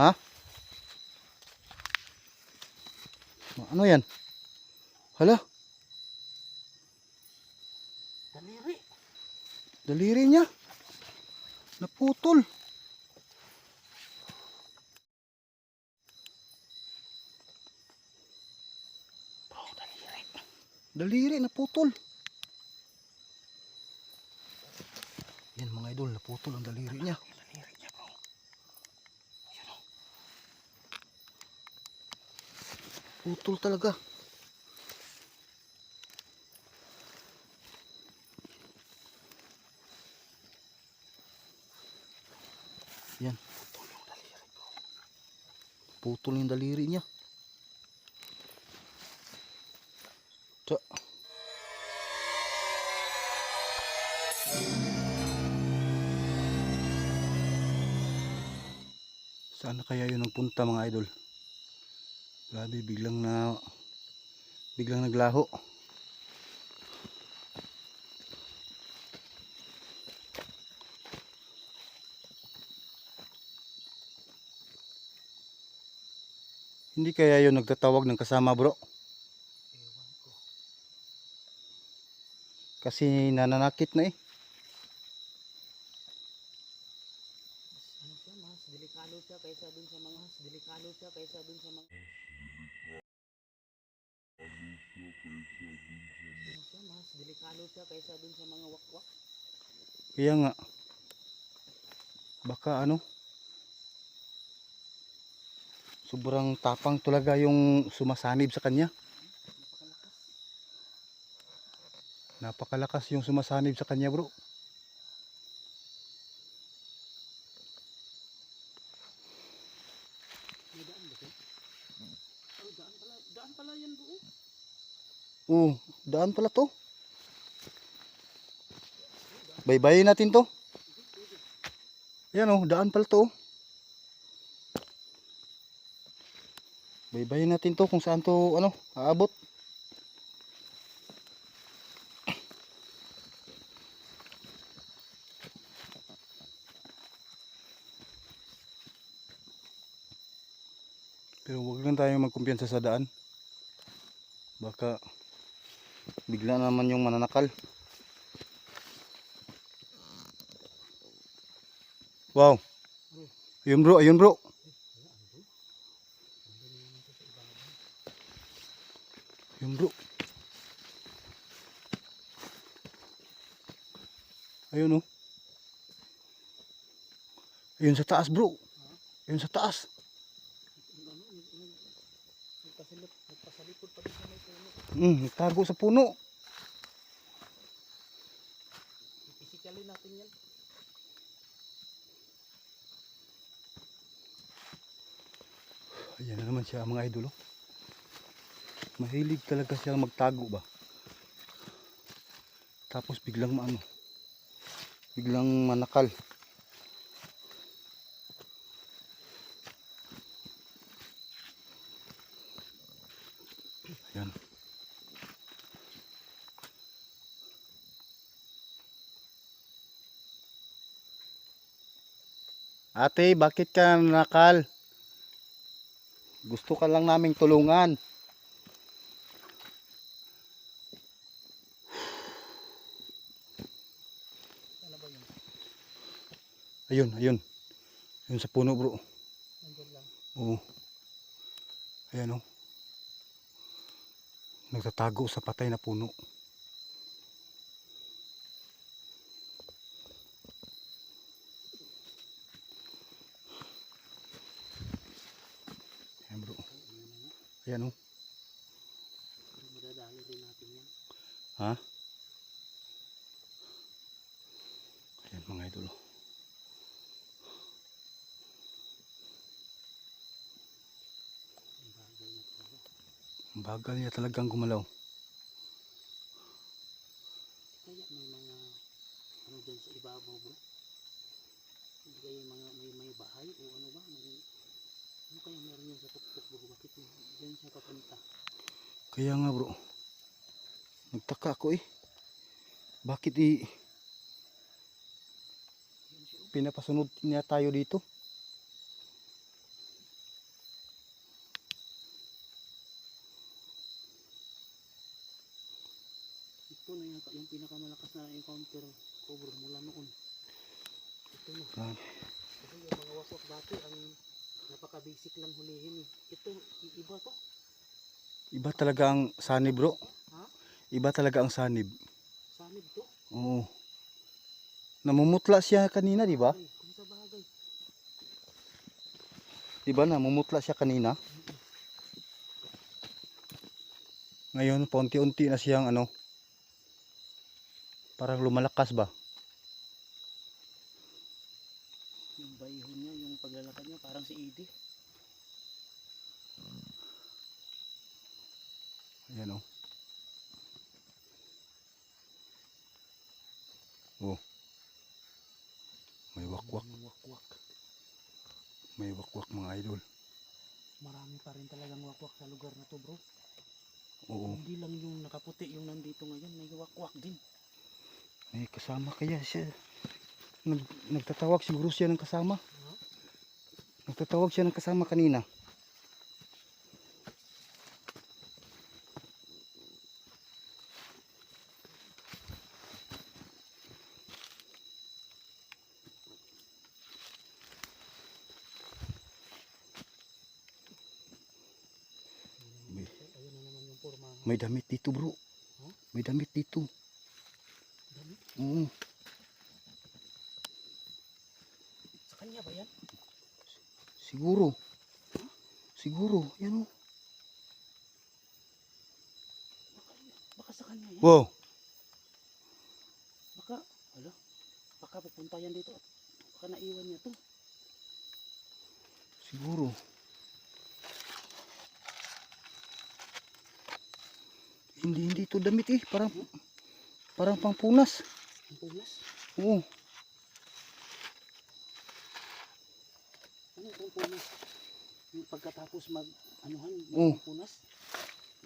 Ha? Ano yan? Hala, Daliri. daliri niya. Naputol. Bro, daliri. Daliri, naputol. Yan mga idol, naputol ang daliri niya. Daliri niya Putol talaga. Yan. Putol yung daliri niya. Tsa. Saan na kaya yun nagpunta mga idol? Grabe, biglang na biglang naglaho. Hindi kaya yun nagtatawag ng kasama bro? Kasi nananakit na eh. Mas, ano siya, mas delikado siya kaysa dun sa mga, delikado siya kaysa dun sa mga, ano siya, mas delikado siya kaysa dun sa mga wakwak. Kaya nga. Baka ano? Sobrang tapang talaga yung sumasanib sa kanya. Napakalakas. Yung sumasanib sa kanya bro. Daan? Oh, pala, yan. Oo, daan pala to. Baybayin natin to. Yan oh, daan pala to. Baybayin natin to kung saan to ano, aabot. Pero wag lang tayo magkumpiyansa sa daan. Baka bigla naman yung mananakal. Wow. Ayun bro, ayun bro. Ayun bro. Ayun oh. Ayun sa taas bro. Ayun sa taas. Hmm, nagtago sa puno. Ipisikali natin yan. Ayan na naman siya mga idol. oh. Mahilig talaga siya magtago ba. Tapos biglang maano. Biglang manakal. Ayan. Ate, bakit ka nakal? Gusto ka lang naming tulungan. Ayun, ayun. Ayun sa puno bro. Nandun lang. Oo. Ayan oh. Nagtatago sa patay na puno. Ayan bro. Ayan oh. Madadali rin natin yan. Ha? Ayan mga idol. oh. Talaga. Ang bagal niya talagang gumalaw. bakit i pinapasunod niya tayo dito ito na yata yung pinakamalakas na encounter cover mula noon ito na ah. ito yung mga wasok dati ang napaka basic lang hulihin eh. ito iba to iba talaga ang sanib bro ha? iba talaga ang sanib Sanib to. Oo. Namumutla siya kanina, di ba? Di ba namumutla siya kanina? Ngayon, paunti-unti na siyang ano, parang lumalakas ba? Yung bayhon niya, yung paglalakad niya, parang si Edie. Ayan oh. Oh. May wakwak, Yung wakwak. may wakwak mga idol. Marami pa rin talagang wakwak sa lugar na to bro. Oo. Hindi lang yung nakaputi yung nandito ngayon, may wakwak din. May kasama kaya siya. Nag, nagtatawag siguro siya ng kasama. Nagtatawag siya ng kasama kanina. May, Ayun na naman yung forma. may damit dito bro. Huh? May damit dito. Dami. Oo. Sa kanya ba yan? Siguro. Siguro. Yan oh. Baka, baka sa kanya yan. Wow. Baka, ala, baka pupunta yan dito. Baka naiwan niya to. Siguro. Hindi, hindi to damit eh. Parang, parang pangpunas. Ang punas. Oo. Ano itong punas? Yung pagkatapos mag, anuhan, Oh. yung punas?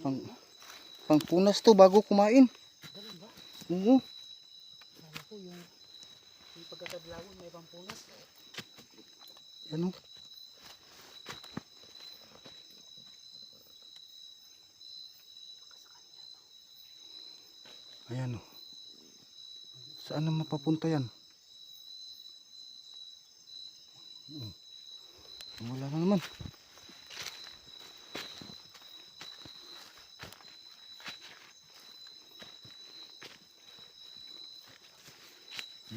Pang- Ano? Pangpunas to bago kumain. Ganun ba? Oo. Kala ko yung, yung pagkakadlawon may pampunas. Yan Ayan oh. Saan na mapapunta yan? Hmm. Wala na naman.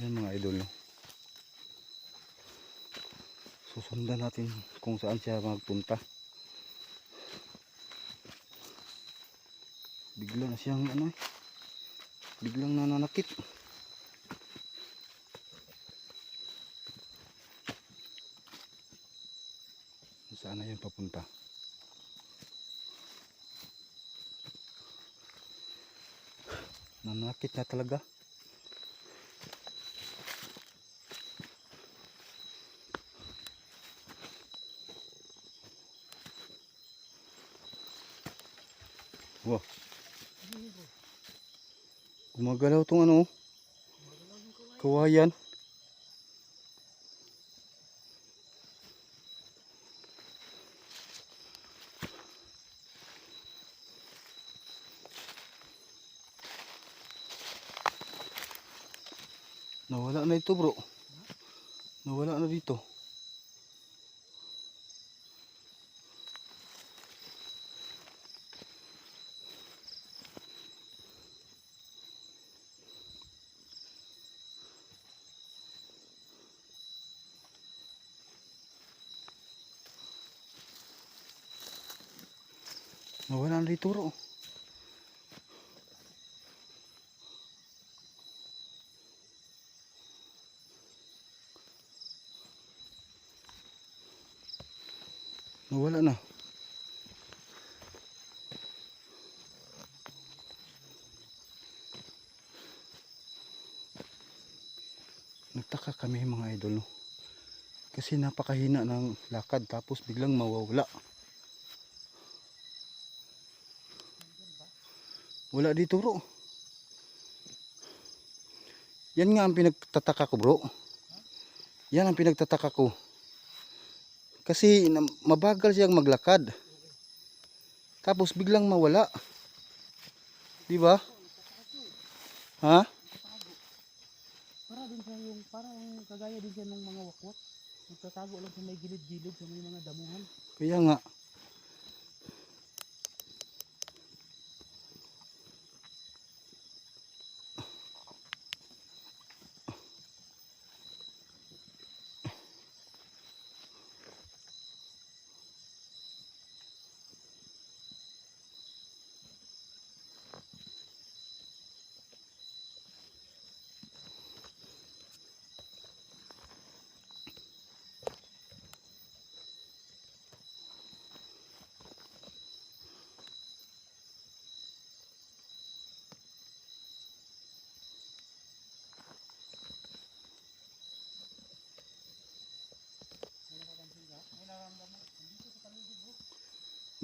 Yan mga idol. no. Susundan natin kung saan siya magpunta. Bigla na siyang ano eh. Biglang nananakit. Saan na yun papunta? Nanakit na talaga. Wow. Gumagalaw tong ano, oh, kawayan. Nawala na ito bro. Nawala na dito. Nawala na dito bro. Nawala na. Nagtaka kami mga idol. no. Kasi napakahina ng lakad tapos biglang mawawala. Wala dito bro. Yan nga ang pinagtataka ko bro. Yan ang pinagtataka ko. Kasi mabagal siyang maglakad. Tapos biglang mawala. Di ba? Ha? yung parang kagaya din siya ng mga wakwak. Nagtatago lang sa may gilid-gilid sa may mga damuhan. Kaya nga.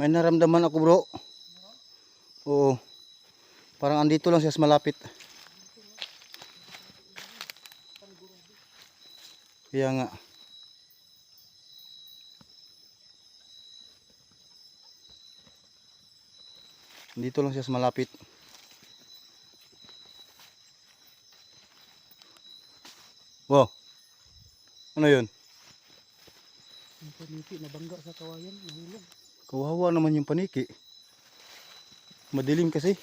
May naramdaman ako bro. Oo. Parang andito lang siya malapit. Kaya nga. Dito lang siya malapit. Wow. Ano yun? Yung paniki, nabangga sa kawayan, nahulog. Kawawa naman yung paniki. Madilim kasi.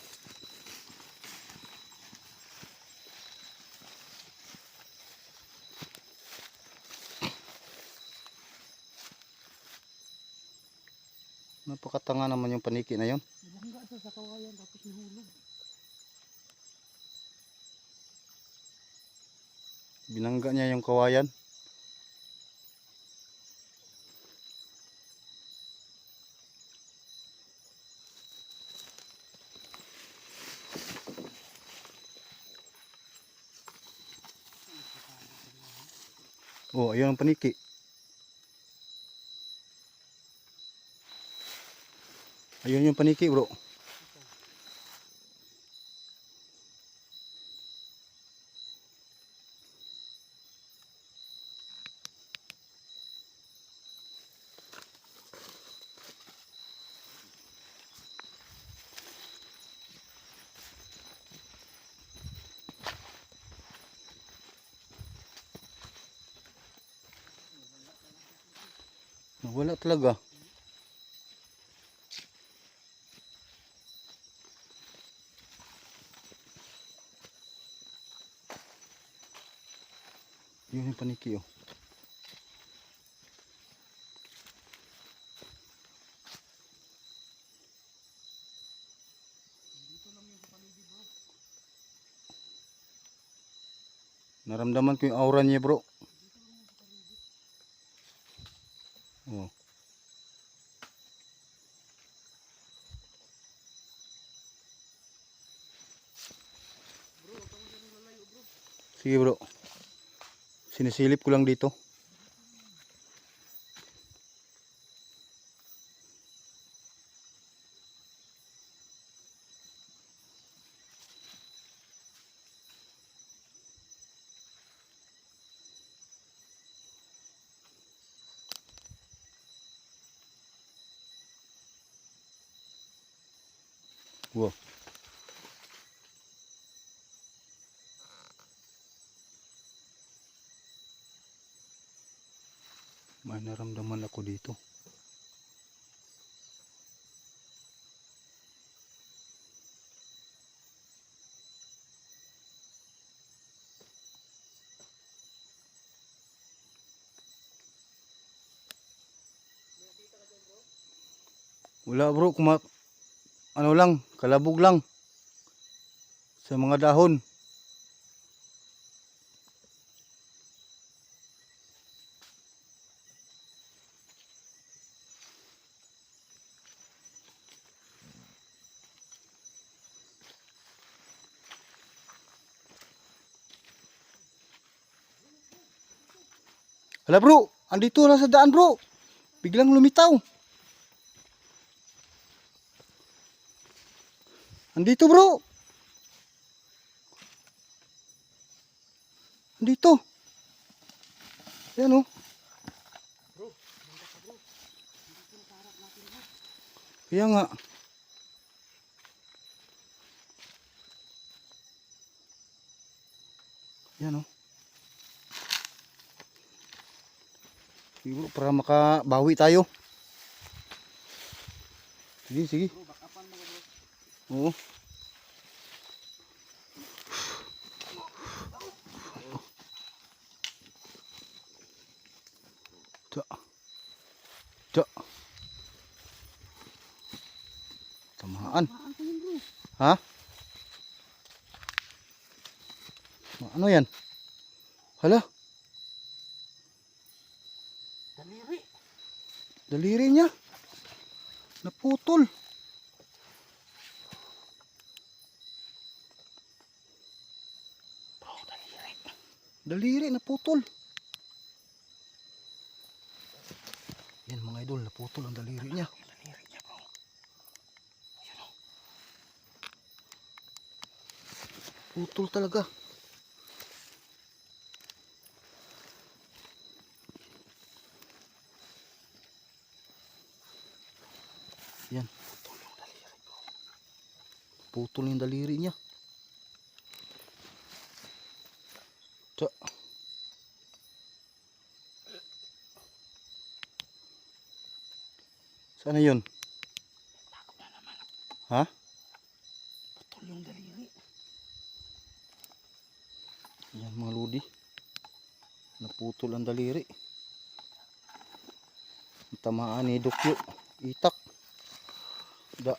Napakatanga naman yung paniki na yon. Nabangga siya sa tapos nahulog. Binangga niya yung kawayan. Oh, ayun ang paniki. Ayun yung paniki, bro. Wala talaga. Yun yung paniki oh. Naramdaman ko yung aura niya bro. Oh. Sige bro. Sinisilip ko lang dito. Wow. May naramdaman ako dito. Wala bro, kuma ano lang, kalabog lang sa mga dahon. Hala bro, andito lang sa daan bro. Biglang lumitaw. Andito bro. Andito. Yan oh. Kaya nga. Yan oh. Sige bro, para makabawi tayo. Sige, sige. Bro. Oo. Tsa. Tsa. Tamaan. Ha? Ano yan? Hala, Daliri. daliri niya. Naputol. Daliri naputol. Yan mga idol, naputol ang daliri niya. Daliri niya bro. Ayan o. Putol talaga. Yan. Putol yung daliri niya. Sana yun? Takot na naman. Ha? Putol yung daliri. Yan mga ludi. Naputol ang daliri. Tamaan ni Dukyo. Itak. Da.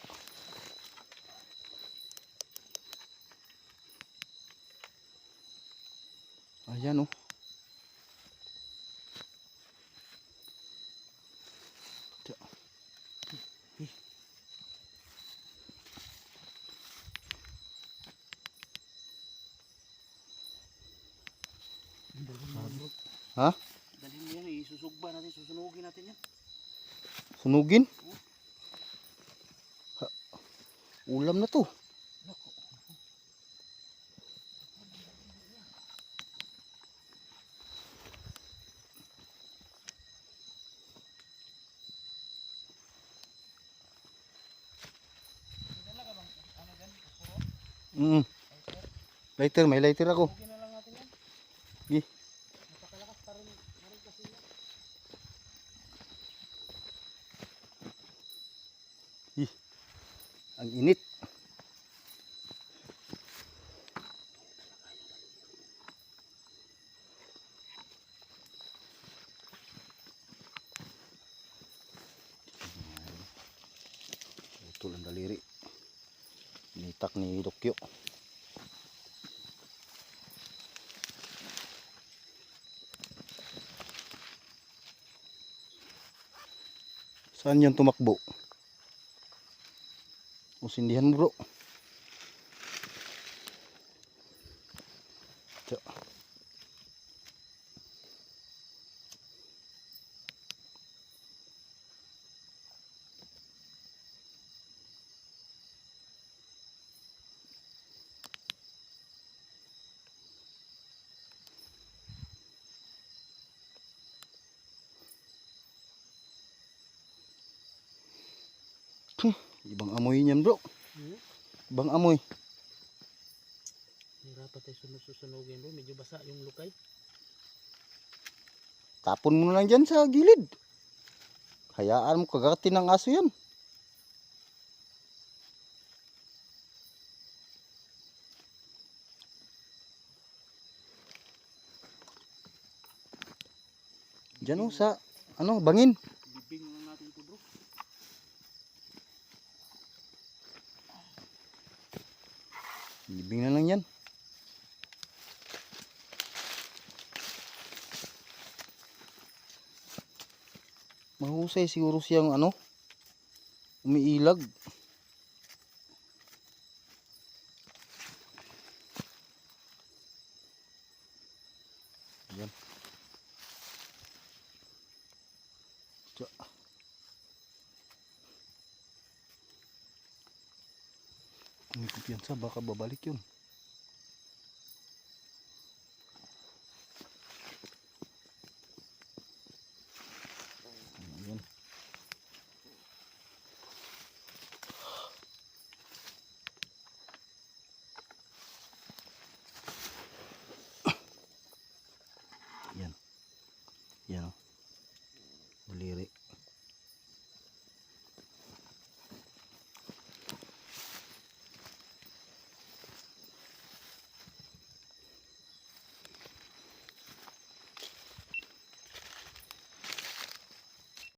Ayan oh. Da. Dalhin mo yan bro. Ha? Dalhin mo yan. Isusugba natin. Susunugin natin yan. Sunugin? Ha. Ulam na to. Mm. Lighter, may lighter ako. Sugin na lang natin yan. Gi. Napakalakas pa rin. Meron kasi yan. Ih. Ang init. Putol ang daliri. Nitak ni Dokyo. Saan yan tumakbo? Usindihan bro. Ibang amoy niyan bro. Hmm? Ibang amoy. Hirapan tayo sunod-susunugin bro. Medyo basa yung lukay. Tapon mo na lang dyan sa gilid. Hayaan mo kagatin ng aso yan. Diyan o sa ano bangin. Bibing na lang natin ito bro. Libing na lang yan. Mahusay siguro siyang ano umiilag. Yan. Kung may kumpiyansa, baka babalik yun.